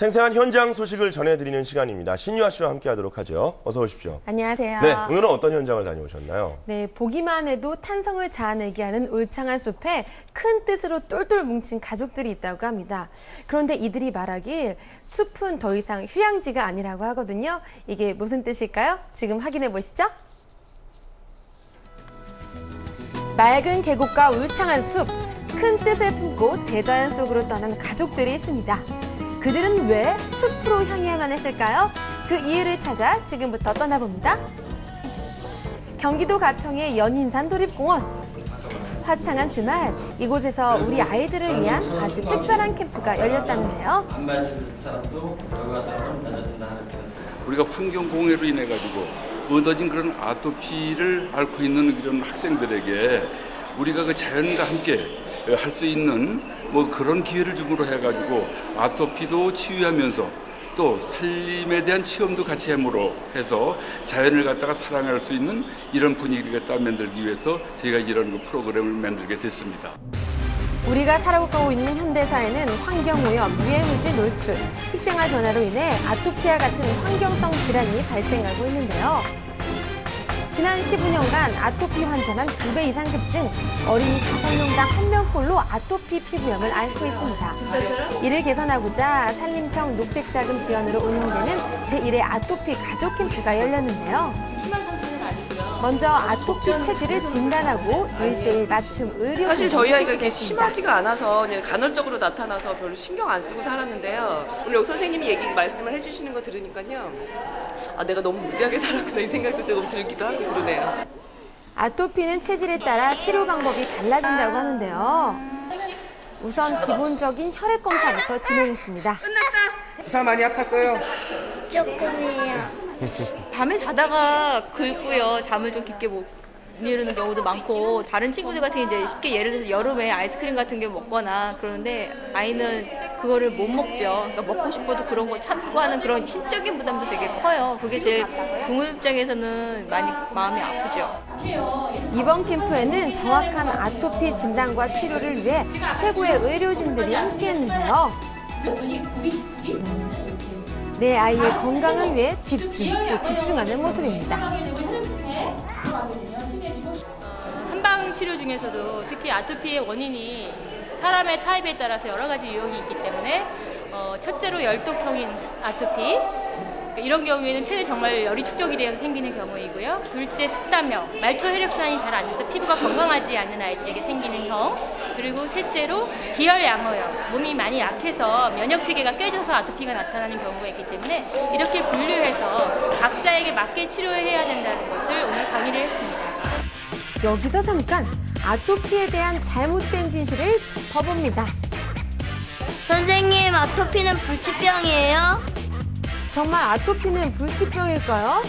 생생한 현장 소식을 전해드리는 시간입니다. 신유아 씨와 함께하도록 하죠. 어서 오십시오. 안녕하세요. 네, 오늘은 어떤 현장을 다녀오셨나요? 네, 보기만 해도 탄성을 자아내게 하는 울창한 숲에 큰 뜻으로 똘똘 뭉친 가족들이 있다고 합니다. 그런데 이들이 말하길 숲은 더 이상 휴양지가 아니라고 하거든요. 이게 무슨 뜻일까요? 지금 확인해 보시죠. 맑은 계곡과 울창한 숲, 큰 뜻을 품고 대자연 속으로 떠난 가족들이 있습니다. 그들은 왜 숲으로 향해야만 했을까요? 그 이유를 찾아 지금부터 떠나봅니다. 경기도 가평의 연인산 도립공원. 화창한 주말, 이곳에서 우리 아이들을 위한 아주 특별한 캠프가 열렸다는데요. 그런. 우리가 환경 공해로 인해 가지고 얻어진 그런 아토피를 앓고 있는 이런 학생들에게 우리가 그 자연과 함께 할 수 있는 뭐 그런 기회를 줌으로 해가지고 아토피도 치유하면서 또 살림에 대한 체험도 같이 함으로 해서 자연을 갖다가 사랑할 수 있는 이런 분위기를 갖다 만들기 위해서 저희가 이런 그 프로그램을 만들게 됐습니다. 우리가 살아가고 있는 현대사회는 환경오염, 유해물질 노출, 식생활 변화로 인해 아토피와 같은 환경성 질환이 발생하고 있는데요. 지난 15년간 아토피 환자만 두배 이상 급증, 어린이 5명당 1명꼴로 아토피 피부염을 앓고 있습니다. 이를 개선하고자 산림청 녹색자금 지원으로 운영되는 제1회 아토피 가족 캠프가 열렸는데요. 먼저 아토피 체질을 진단하고 일대일 맞춤 의료 사실 저희 아이가 이게 실시됐습니다. 심하지가 않아서 그냥 간헐적으로 나타나서 별로 신경 안 쓰고 살았는데요. 오늘 여 선생님이 얘기 말씀을 해주시는 거 들으니까요. 아 내가 너무 무지하게 살았구나 이 생각도 조금 들기도 하고 그러네요. 아토피는 체질에 따라 치료 방법이 달라진다고 하는데요. 우선 기본적인 혈액 검사부터 진행했습니다. 주사 많이 아팠어요? 조금이에요. 밤에 자다가 긁고요. 잠을 좀 깊게 못 이루는 경우도 많고 다른 친구들 같은 게 이제 쉽게 예를 들어서 여름에 아이스크림 같은 게 먹거나 그러는데 아이는 그거를 못 먹죠. 그러니까 먹고 싶어도 그런 거 참고 하는 그런 심적인 부담도 되게 커요. 그게 제일 부모 입장에서는 많이 마음이 아프죠. 이번 캠프에는 정확한 아토피 진단과 치료를 위해 최고의 의료진들이 함께했는데요. 내 아이의 건강을 위해 집중, 또 집중하는 모습입니다. 한방 치료 중에서도 특히 아토피의 원인이 사람의 타입에 따라서 여러 가지 유형이 있기 때문에 어, 첫째로 열독형인 아토피 그러니까 이런 경우에는 체내 정말 열이 축적이 되어서 생기는 경우이고요. 둘째 습단형 말초 혈액순환이 잘 안 돼서 피부가 건강하지 않는 아이들에게 생기는 형 그리고 셋째로 기혈양호형 몸이 많이 약해서 면역 체계가 깨져서 아토피가 나타나는 경우가 있기 때문에 이렇게 분류해서 각자에게 맞게 치료해야 된다는 것을 오늘 강의를 했습니다. 여기서 잠깐 아토피에 대한 잘못된 진실을 짚어봅니다. 선생님, 아토피는 불치병이에요? 정말 아토피는 불치병일까요?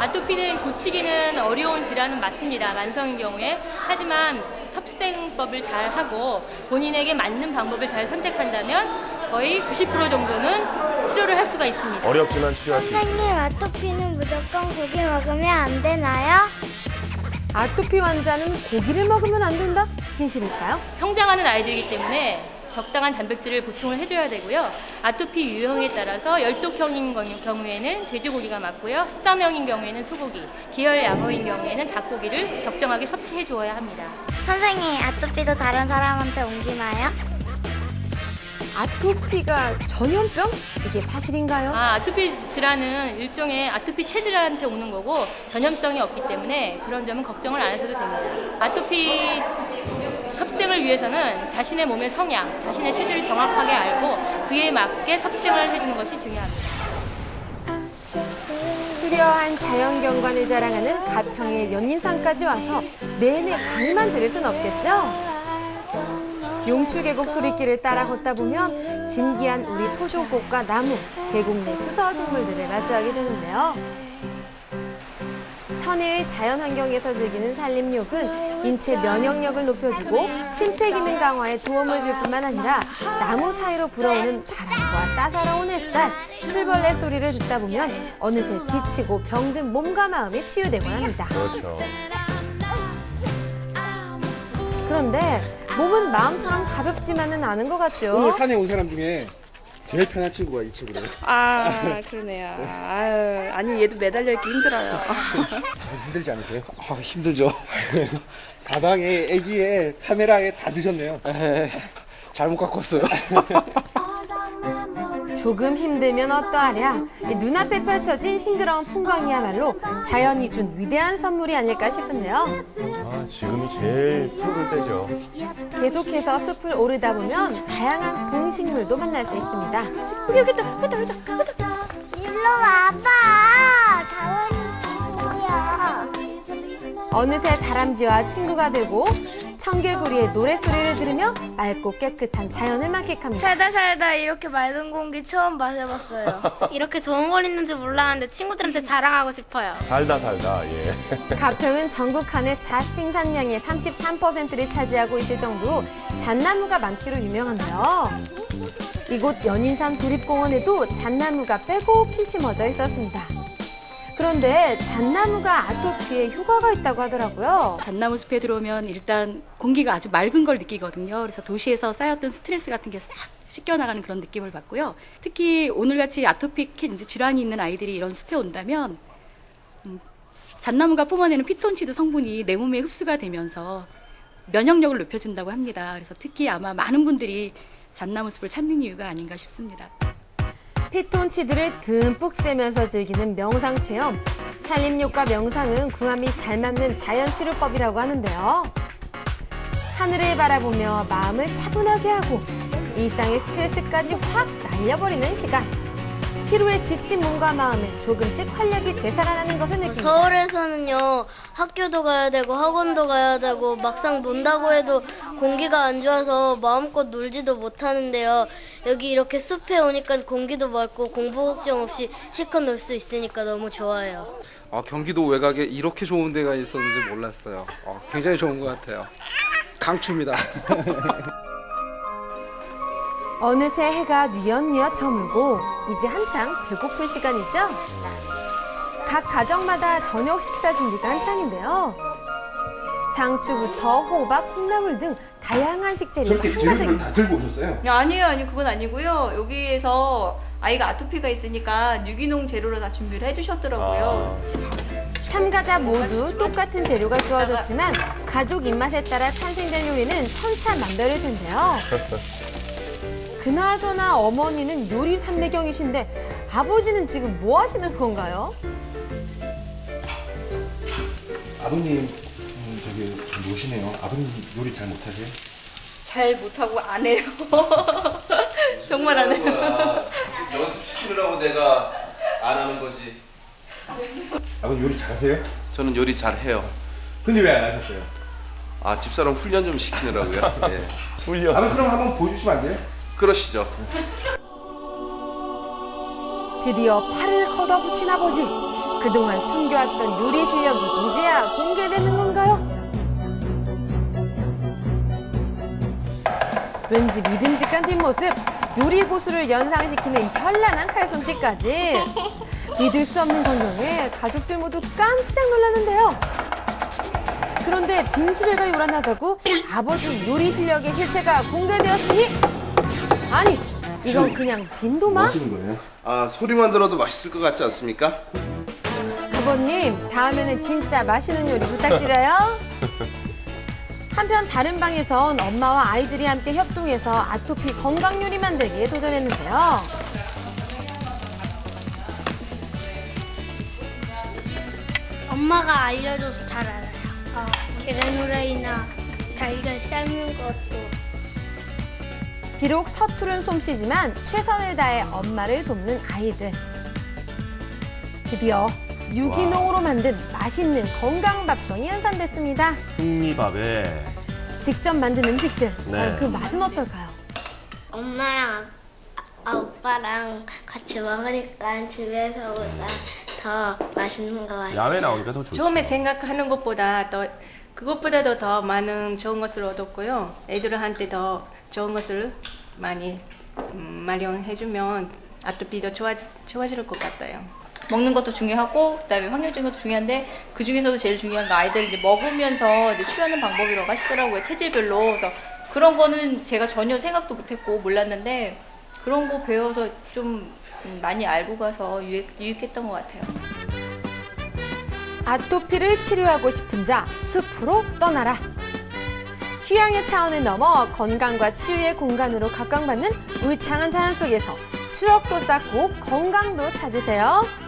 아토피는 고치기는 어려운 질환은 맞습니다. 만성인 경우에. 하지만 섭생법을 잘 하고 본인에게 맞는 방법을 잘 선택한다면 거의 90% 정도는 치료를 할 수가 있습니다. 어렵지만 치료할 수 있습니다. 선생님, 아토피는 무조건 고기 먹으면 안 되나요? 아토피 환자는 고기를 먹으면 안 된다? 진실일까요? 성장하는 아이들이기 때문에 적당한 단백질을 보충을 해줘야 되고요. 아토피 유형에 따라서 열독형인 경우- 경우에는 돼지고기가 맞고요. 속담형인 경우에는 소고기, 기혈양호인 경우에는 닭고기를 적정하게 섭취해 주어야 합니다. 선생님, 아토피도 다른 사람한테 옮기나요? 아토피가 전염병? 이게 사실인가요? 아, 아토피 질환은 일종의 아토피 체질한테 오는 거고 전염성이 없기 때문에 그런 점은 걱정을 안 하셔도 됩니다. 아토피 섭생을 위해서는 자신의 몸의 성향, 자신의 체질을 정확하게 알고 그에 맞게 섭생을 해주는 것이 중요합니다. 수려한 자연 경관을 자랑하는 가평의 연인산까지 와서 내내 강의만 들을 순 없겠죠? 용추계곡 소리길을 따라 걷다 보면 진기한 우리 토종꽃과 나무, 계곡 내 수서 생물들을 마주하게 되는데요. 천혜의 자연 환경에서 즐기는 산림욕은 인체 면역력을 높여주고 심폐 기능 강화에 도움을 줄 뿐만 아니라 나무 사이로 불어오는 바람과 따사로운 햇살, 풀벌레 소리를 듣다 보면 어느새 지치고 병든 몸과 마음이 치유되곤 합니다. 그렇죠. 그런데 몸은 마음처럼 가볍지만은 않은 것 같죠? 오늘 산에 온 사람 중에 제일 편한 친구가 이 친구래요. 아 그러네요. 아유, 아니 얘도 매달려 있기 힘들어요. 힘들지 않으세요? 아, 힘들죠. 가방에 애기에 카메라에 다 드셨네요. 잘못 갖고 왔어요. 조금 힘들면 어떠하랴. 이 눈앞에 펼쳐진 싱그러운 풍광이야말로 자연이 준 위대한 선물이 아닐까 싶은데요. 아, 지금이 제일 푸를 때죠. 계속해서 숲을 오르다 보면 다양한 동식물도 만날 수 있습니다. 여기 여기 있다, 여기 있다, 여기 있다. 일로 와봐. 자원이 친구야. 어느새 다람쥐와 친구가 되고 청개구리의 노랫소리를 들으며 맑고 깨끗한 자연을 만끽합니다. 살다 살다 이렇게 맑은 공기 처음 마셔봤어요. 이렇게 좋은 걸 있는 줄 몰랐는데 친구들한테 자랑하고 싶어요. 살다 살다, 예. 가평은 전국 한해 잣 생산량의 33%를 차지하고 있을 정도로 잣나무가 많기로 유명한데요. 이곳 연인산 도립공원에도 잣나무가 빼곡히 심어져 있었습니다. 그런데 잣나무가 아토피에 효과가 있다고 하더라고요. 잣나무 숲에 들어오면 일단 공기가 아주 맑은 걸 느끼거든요. 그래서 도시에서 쌓였던 스트레스 같은 게 싹 씻겨나가는 그런 느낌을 받고요. 특히 오늘같이 아토픽 이제 질환이 있는 아이들이 이런 숲에 온다면 음, 잣나무가 뿜어내는 피톤치드 성분이 내 몸에 흡수가 되면서 면역력을 높여준다고 합니다. 그래서 특히 아마 많은 분들이 잣나무 숲을 찾는 이유가 아닌가 싶습니다. 피톤치드를 듬뿍 쐬면서 즐기는 명상 체험. 산림욕과 명상은 궁합이 잘 맞는 자연 치료법이라고 하는데요. 하늘을 바라보며 마음을 차분하게 하고 일상의 스트레스까지 확 날려버리는 시간. 피로에 지친 몸과 마음에 조금씩 활력이 되살아나는 것을 느낍니다. 서울에서는요 학교도 가야 되고 학원도 가야 되고 막상 논다고 해도 공기가 안 좋아서 마음껏 놀지도 못하는데요 여기 이렇게 숲에 오니까 공기도 맑고 공부 걱정 없이 실컷 놀 수 있으니까 너무 좋아요 아, 경기도 외곽에 이렇게 좋은 데가 있었는지 몰랐어요. 어, 굉장히 좋은 것 같아요. 강추입니다. 어느새 해가 뉘엿뉘엿 저물고 이제 한창 배고플 시간이죠? 각 가정마다 저녁 식사 준비가 한창인데요. 상추부터 호박, 콩나물 등 다양한 식재료가 저렇게 재료들을. 다 들고 오셨어요? 야, 아니에요, 아니 그건 아니고요. 여기에서 아이가 아토피가 있으니까 유기농 재료로 다 준비를 해주셨더라고요. 참가자 모두 똑같은 재료가 주어졌지만 가족 입맛에 따라 탄생된 요리는 천차만별일 텐데요. 그나저나 어머니는 요리 삼매경이신데 아버지는 지금 뭐 하시는 건가요? 아버님 좀 노시네요. 아버님 요리 잘 못하세요? 잘 못하고 안 해요. 정말 안 해요. 연습시키느라고 내가 안 하는 거지. 아버님 요리 잘하세요? 저는 요리 잘 해요. 근데 왜 안 하셨어요? 아 집사람 훈련 좀 시키느라고요. 예. 훈련. 아버님 그럼 한번 보여주시면 안 돼요? 그러시죠. 드디어 팔을 걷어붙인 아버지. 그동안 숨겨왔던 요리 실력이 이제야 공개되는 건가요? 왠지 믿음직 한 뒷 모습, 요리 고수를 연상시키는 현란한 칼솜씨까지. 믿을 수 없는 광경에 가족들 모두 깜짝 놀랐는데요. 그런데 빈수레가 요란하다고 아버지 요리 실력의 실체가 공개되었으니 아니 이건 그냥 빈도마? 거예요? 아 소리만 들어도 맛있을 것 같지 않습니까? 아버님, 다음에는 진짜 맛있는 요리 부탁드려요. 한편 다른 방에선 엄마와 아이들이 함께 협동해서 아토피 건강 요리 만들기에 도전했는데요. 엄마가 알려줘서 잘 알아요 어, 계란 후라이나 달걀 삶는 것도 비록 서투른 솜씨지만 최선을 다해 엄마를 돕는 아이들. 드디어 유기농으로 만든 맛있는 건강 밥송이 연산됐습니다. 흥미밥에 직접 만든 음식들, 네. 그 맛은 어떨까요? 엄마랑 아, 아, 오빠랑 같이 먹으니까 집에서보다 더 맛있는 것 같아요 야외 나오니까 더 좋죠. 처음에 생각하는 것보다 더 그것보다도 더 많은 좋은 것을 얻었고요. 애들한테 더 좋은 것을 많이 음, 마련해주면 아토피도 좋아지, 좋아질 것 같아요. 먹는 것도 중요하고 그다음에 환경적인 것도 중요한데 그 중에서도 제일 중요한 거 아이들 이제 먹으면서 이제 치료하는 방법이라고 하시더라고요 체질별로 그래서 그런 거는 제가 전혀 생각도 못했고 몰랐는데 그런 거 배워서 좀 음, 많이 알고 가서 유익, 유익했던 것 같아요. 아토피를 치료하고 싶은 자 숲으로 떠나라. 휴양의 차원을 넘어 건강과 치유의 공간으로 각광받는 울창한 자연 속에서 추억도 쌓고 건강도 찾으세요.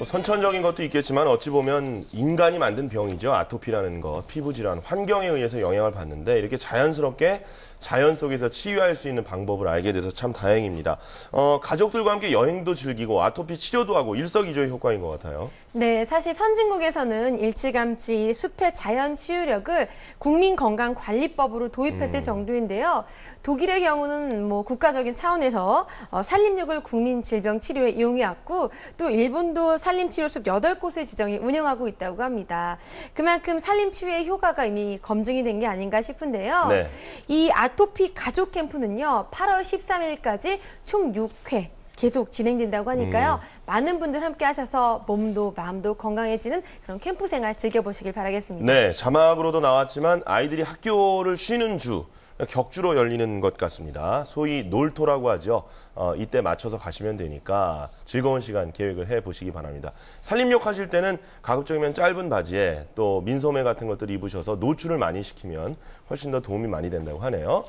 뭐 선천적인 것도 있겠지만 어찌 보면 인간이 만든 병이죠. 아토피라는 것, 피부 질환, 환경에 의해서 영향을 받는데 이렇게 자연스럽게 자연 속에서 치유할 수 있는 방법을 알게 돼서 참 다행입니다. 어, 가족들과 함께 여행도 즐기고 아토피 치료도 하고 일석이조의 효과인 것 같아요. 네, 사실 선진국에서는 일찌감치 숲의 자연 치유력을 국민건강관리법으로 도입했을 정도인데요. 독일의 경우는 뭐 국가적인 차원에서 어, 산림욕을 국민 질병 치료에 이용해왔고 또 일본도 산림치료숲 8곳을 지정해 운영하고 있다고 합니다. 그만큼 산림치유의 효과가 이미 검증이 된 게 아닌가 싶은데요. 네. 이 아 토피 가족 캠프는요, 8월 13일까지 총 6회 계속 진행된다고 하니까요. 많은 분들 함께 하셔서 몸도 마음도 건강해지는 그런 캠프 생활 즐겨보시길 바라겠습니다. 네, 자막으로도 나왔지만 아이들이 학교를 쉬는 주, 격주로 열리는 것 같습니다. 소위 놀토라고 하죠. 어, 이때 맞춰서 가시면 되니까 즐거운 시간 계획을 해 보시기 바랍니다. 산림욕 하실 때는 가급적이면 짧은 바지에 또 민소매 같은 것들 입으셔서 노출을 많이 시키면 훨씬 더 도움이 많이 된다고 하네요.